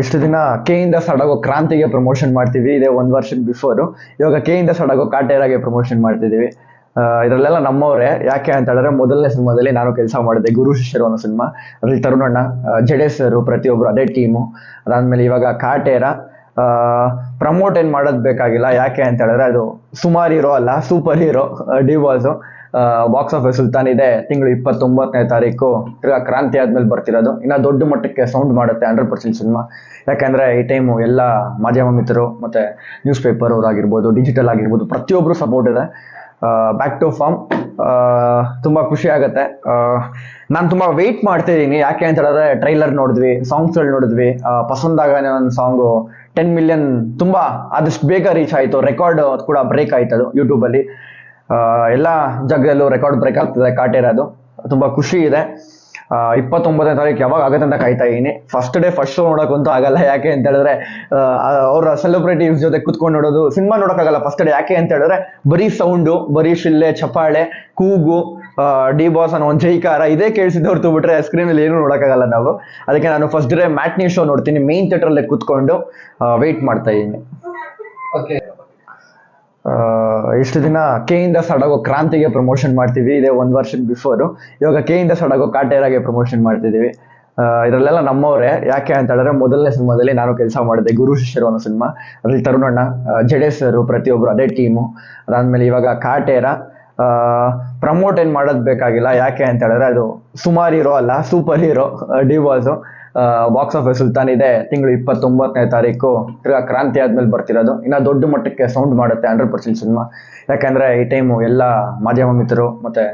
ಇಷ್ಟು ದಿನ ಕೆ ಇಂದ ಸಡಗೋ ಕ್ರಾಂತಿಗೆ ಪ್ರಮೋಷನ್ ಮಾಡ್ತೀವಿ. ಇದೇ ಒಂದು ವರ್ಷದ ಬಿಫೋರು ಇವಾಗ ಕೆ ಇಂದ ಸಡಗೋ ಕಾಟೇರಾಗೆ ಪ್ರಮೋಷನ್ ಮಾಡ್ತಿದ್ದೀವಿ ಇದರಲ್ಲೆಲ್ಲ ನಮ್ಮವರೇ ಯಾಕೆ ಅಂತ ಹೇಳಿದ್ರೆ ಮೊದಲನೇ ಸಿನಿಮಾದಲ್ಲಿ ನಾನು ಕೆಲಸ ಮಾಡಿದೆ ಗುರು ಶಿಷ್ಯರು ಅನ್ನೋ ಸಿನಿಮಾ. ಅದ್ರಲ್ಲಿ ತರುಣಣ್ಣ ಜಡೇಸರು ಪ್ರತಿಯೊಬ್ಬರು ಅದೇ ಟೀಮು ಅದಾದ್ಮೇಲೆ ಇವಾಗ ಕಾಟೇರ ಪ್ರಮೋಟ್ ಏನು ಮಾಡೋದು ಬೇಕಾಗಿಲ್ಲ, ಯಾಕೆ ಅಂತ ಹೇಳಿದ್ರೆ ಅದು ಸುಮಾರು ಹೀರೋ ಅಲ್ಲ super hero D boss box office Sultan ಇದೆ, ತಿಂಗಳು ಇಪ್ಪತ್ತೊಂಬತ್ತನೇ ತಾರೀಕು, ತಿರ್ಗಾ ಕ್ರಾಂತಿ ಆದ್ಮೇಲೆ ಬರ್ತಿರೋದು. ಇನ್ನ ದೊಡ್ಡ ಮಟ್ಟಕ್ಕೆ ಸೌಂಡ್ ಮಾಡುತ್ತೆ ಹಂಡ್ರೆಡ್ ಪರ್ಸೆಂಟ್ ಸಿನಿಮಾ ಯಾಕಂದ್ರೆ ಈ ಟೈಮು ಎಲ್ಲ ಮಾಧ್ಯಮ ಮಿತ್ರರು ಮತ್ತೆ ನ್ಯೂಸ್ ಪೇಪರ್ ಅವರಾಗಿರ್ಬೋದು ಡಿಜಿಟಲ್ ಆಗಿರ್ಬೋದು ಪ್ರತಿಯೊಬ್ಬರು ಸಪೋರ್ಟ್ ಇದೆ. ಬ್ಯಾಕ್ ಟು ಫಾರ್ಮ್ ತುಂಬ ಖುಷಿ ಆಗುತ್ತೆ. ನಾನು ತುಂಬ ವೆಯ್ಟ್ ಮಾಡ್ತಿದ್ದೀನಿ ಯಾಕೆ ಅಂತ ಹೇಳಿದ್ರೆ ಟ್ರೈಲರ್ ನೋಡಿದ್ವಿ ಸಾಂಗ್ಸ್ಗಳು ನೋಡಿದ್ವಿ. ಪಸಂದ್ ಆಗಾನೆ ಒಂದು ಸಾಂಗು ಟೆನ್ ಮಿಲಿಯನ್ ತುಂಬ ಆದಷ್ಟು ಬೇಗ ರೀಚ್ ಆಯಿತು. ರೆಕಾರ್ಡ್ ಕೂಡ ಬ್ರೇಕ್ ಆಯ್ತು ಅದು ಯೂಟ್ಯೂಬಲ್ಲಿ ಎಲ್ಲ ಜಗದಲ್ಲೂ ರೆಕಾರ್ಡ್ ಬ್ರೇಕ್ ಆಗ್ತದೆ, ಕಾಟೇರದು. ತುಂಬ ಖುಷಿ ಇದೆ. ಇಪ್ಪತ್ತೊಂಬತ್ತನೇ ತಾರೀಕು ಯಾವಾಗ ಆಗುತ್ತೆ ಅಂತ ಕಾಯ್ತಾ ಇದ್ದೀನಿ. ಫಸ್ಟ್ ಡೇ ಫಸ್ಟ್ ಶೋ ನೋಡೋಕ್ಕಂತೂ ಆಗಲ್ಲ. ಯಾಕೆ ಅಂತ ಹೇಳಿದ್ರೆ ಅವರ ಸೆಲೆಬ್ರಿಟೀಸ್ ಜೊತೆ ಕುತ್ಕೊಂಡು ನೋಡೋದು, ಸಿನಿಮಾ ನೋಡೋಕ್ಕಾಗಲ್ಲ ಫಸ್ಟ್ ಡೇ ಯಾಕೆ ಅಂತ ಹೇಳಿದ್ರೆ, ಬರೀ ಸೌಂಡು ಬರೀ ಶಿಲ್ಲೆ ಚಪಾಳೆ ಕೂಗು ಡಿ ಬಾಸ್ ಅನ್ನೋ ಒಂದು ಜೈಕಾರ ಇದೇ ಕೇಳಿಸಿದ್ದು ಹೊರತು ಬಿಟ್ರೆ ಸ್ಕ್ರೀನಲ್ಲಿ ಏನೂ ನೋಡೋಕ್ಕಾಗಲ್ಲ ನಾವು. ಅದಕ್ಕೆ ನಾನು ಫಸ್ಟ್ ಡೇ ಮ್ಯಾಟ್ನಿ ಶೋ ನೋಡ್ತೀನಿ. ಮೇನ್ ಥಿಯೇಟ್ರಲ್ಲೇ ಕುತ್ಕೊಂಡು ವೆಯ್ಟ್ ಮಾಡ್ತಾ ಇದ್ದೀನಿ. ಓಕೆ ಇಷ್ಟು ದಿನ ಕೆ ಇಂದ ಸಡಗೋ ಕ್ರಾಂತಿಗೆ ಪ್ರಮೋಷನ್ ಮಾಡ್ತೀವಿ. ಇದೇ ಒಂದು ವರ್ಷದ ಬಿಫೋರು ಇವಾಗ ಕೆ ಇಂದ ಸಡಗೋ ಕಾಟೇರಾಗೆ ಪ್ರಮೋಷನ್ ಮಾಡ್ತಿದ್ದೀವಿ ಇದರಲ್ಲೆಲ್ಲ ನಮ್ಮವರೇ ಯಾಕೆ ಅಂತ ಹೇಳಿದ್ರೆ ಮೊದಲನೇ ಸಿನಿಮಾದಲ್ಲಿ ನಾನು ಕೆಲಸ ಮಾಡಿದೆ. ಗುರು ಶಿಷ್ಯರು ಅನ್ನೋ ಸಿನಿಮಾ. ಅದ್ರಲ್ಲಿ ತರುಣಣ್ಣ ಜಡೇಸರು ಪ್ರತಿಯೊಬ್ರು ಅದೇ ಟೀಮು ಅದಾದ್ಮೇಲೆ ಇವಾಗ ಕಾಟೇರ. ಪ್ರಮೋಟ್ ಏನು ಮಾಡೋದು ಬೇಕಾಗಿಲ್ಲ. ಯಾಕೆ ಅಂತ ಹೇಳಿದ್ರೆ ಅದು ಸುಮಾರು ಹೀರೋ ಅಲ್ಲ super hero D box office Sultan ಇದೆ ತಿಂಗಳು ಇಪ್ಪತ್ತೊಂಬತ್ತನೇ ತಾರೀಕು ತಿರ್ಗಾ ಕ್ರಾಂತಿ ಆದ್ಮೇಲೆ ಬರ್ತಿರೋದು. ಇನ್ನ ದೊಡ್ಡ ಮಟ್ಟಕ್ಕೆ ಸೌಂಡ್ ಮಾಡುತ್ತೆ ಹಂಡ್ರೆಡ್ ಪರ್ಸೆಂಟ್ ಸಿನಿಮಾ. ಯಾಕಂದ್ರೆ ಈ ಟೈಮು ಎಲ್ಲ ಮಾಧ್ಯಮ ಮಿತ್ರರು ಮತ್ತೆ